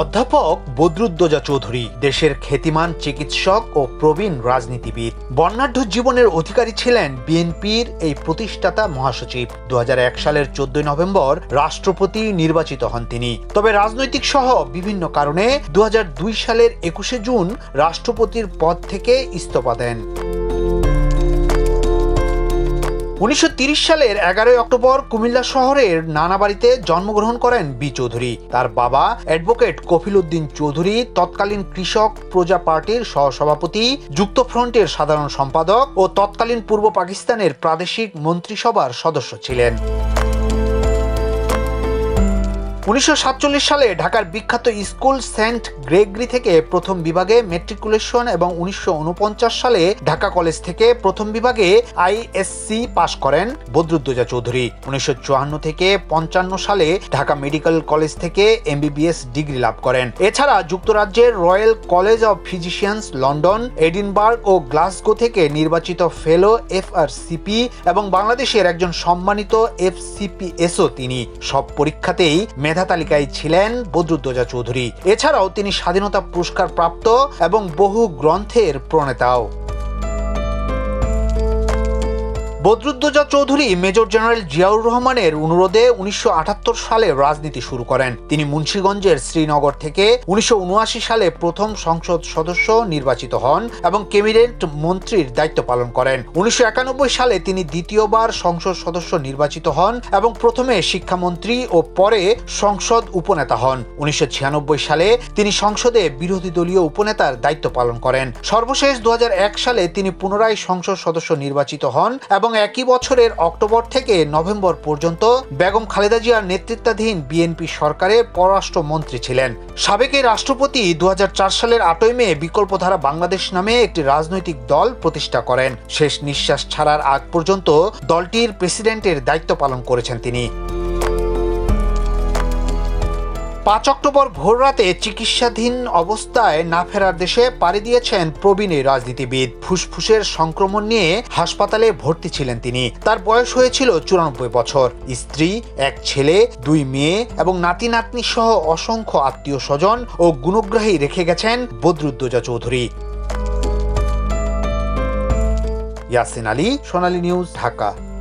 অধ্যাপক বদরুদ্দোজা চৌধুরী, দেশের খ্যাতিমান চিকিৎসক ও প্রবীণ রাজনীতিবিদ। বর্ণাঢ্য জীবনের অধিকারী ছিলেন বিএনপির এই প্রতিষ্ঠাতা মহাসচিব। দু হাজার এক সালের চোদ্দই নভেম্বর রাষ্ট্রপতি নির্বাচিত হন তিনি। তবে রাজনৈতিক সহ বিভিন্ন কারণে দু হাজার দুই সালের একুশে জুন রাষ্ট্রপতির পদ থেকে ইস্তফা দেন। উনিশশো সালের এগারোই অক্টোবর কুমিল্লা শহরের নানা বাড়িতে জন্মগ্রহণ করেন বি চৌধুরী। তার বাবা অ্যাডভোকেট কফিল উদ্দিন চৌধুরী, তৎকালীন কৃষক প্রজা পার্টির সহসভাপতি যুক্তফ্রন্টের সাধারণ সম্পাদক ও তৎকালীন পূর্ব পাকিস্তানের প্রাদেশিক মন্ত্রিসভার সদস্য ছিলেন। উনিশশো সাতচল্লিশ সালে ঢাকার বিখ্যাত স্কুল সেন্ট গ্রেগরি থেকে প্রথম বিভাগে মেট্রিকুলেশন এবং উনিশশো সালে ঢাকা কলেজ থেকে প্রথম বিভাগে আইএসসি পাশ করেন বদরুদ্দোজা চৌধুরী। উনিশশো থেকে পঞ্চান্ন সালে ঢাকা মেডিকেল কলেজ থেকে এমবিবিএস ডিগ্রি লাভ করেন। এছাড়া যুক্তরাজ্যের royal college of physicians, London, Edinburgh O Glasgow থেকে নির্বাচিত ফেলো এফআরসিপি এবং বাংলাদেশের একজন সম্মানিত এফসিপিএসও তিনি। সব পরীক্ষাতেই মেধা তালিকায় ছিলেন বদরুদ্দোজা চৌধুরী। এছাড়াও তিনি স্বাধীনতা পুরস্কার প্রাপ্ত এবং বহু গ্রন্থের প্রণেতাও। বদরুদ্দোজা চৌধুরী মেজর জেনারেল জিয়াউর রহমানের অনুরোধে উনিশশো আটাত্তর সালে রাজনীতি শুরু করেন। তিনি মুন্সীগঞ্জের শ্রীনগর থেকে উনিশশো উনআশি সালে প্রথম সংসদ সদস্য নির্বাচিত হন এবং ক্যাবিনেট মন্ত্রীর দায়িত্ব পালন করেন। উনিশশো একানব্বই সালে তিনি দ্বিতীয়বার সংসদ সদস্য নির্বাচিত হন এবং প্রথমে শিক্ষামন্ত্রী ও পরে সংসদ উপনেতা হন। উনিশশো ছিয়ানব্বই সালে তিনি সংসদে বিরোধী দলীয় উপনেতার দায়িত্ব পালন করেন। সর্বশেষ দু হাজার এক সালে তিনি পুনরায় সংসদ সদস্য নির্বাচিত হন এবং একই বছরের অক্টোবর থেকে নভেম্বর পর্যন্ত বেগম খালেদা জিয়ার নেতৃত্বাধীন বিএনপি সরকারের পররাষ্ট্রমন্ত্রী ছিলেন। সাবেক রাষ্ট্রপতি দু হাজার চার সালের আটই মে বিকল্পধারা বাংলাদেশ নামে একটি রাজনৈতিক দল প্রতিষ্ঠা করেন। শেষ নিঃশ্বাস ছাড়ার আগ পর্যন্ত দলটির প্রেসিডেন্টের দায়িত্ব পালন করেছেন তিনি। পাঁচ অক্টোবর ভোররাতে চিকিৎসাধীন অবস্থায় না ফেরার দেশে পাড়ি দিয়েছেন প্রবীণ রাজনীতিবিদ। ফুসফুসের সংক্রমণ নিয়ে হাসপাতালে ভর্তি ছিলেন তিনি। তার বয়স হয়েছিল চুরানব্বই বছর। স্ত্রী, এক ছেলে, দুই মেয়ে এবং নাতি নাতনি সহ অসংখ্য আত্মীয় স্বজন ও গুণগ্রাহী রেখে গেছেন বদরুদ্দোজা চৌধুরী। ইয়াসিন আলী, সোনালী নিউজ, ঢাকা।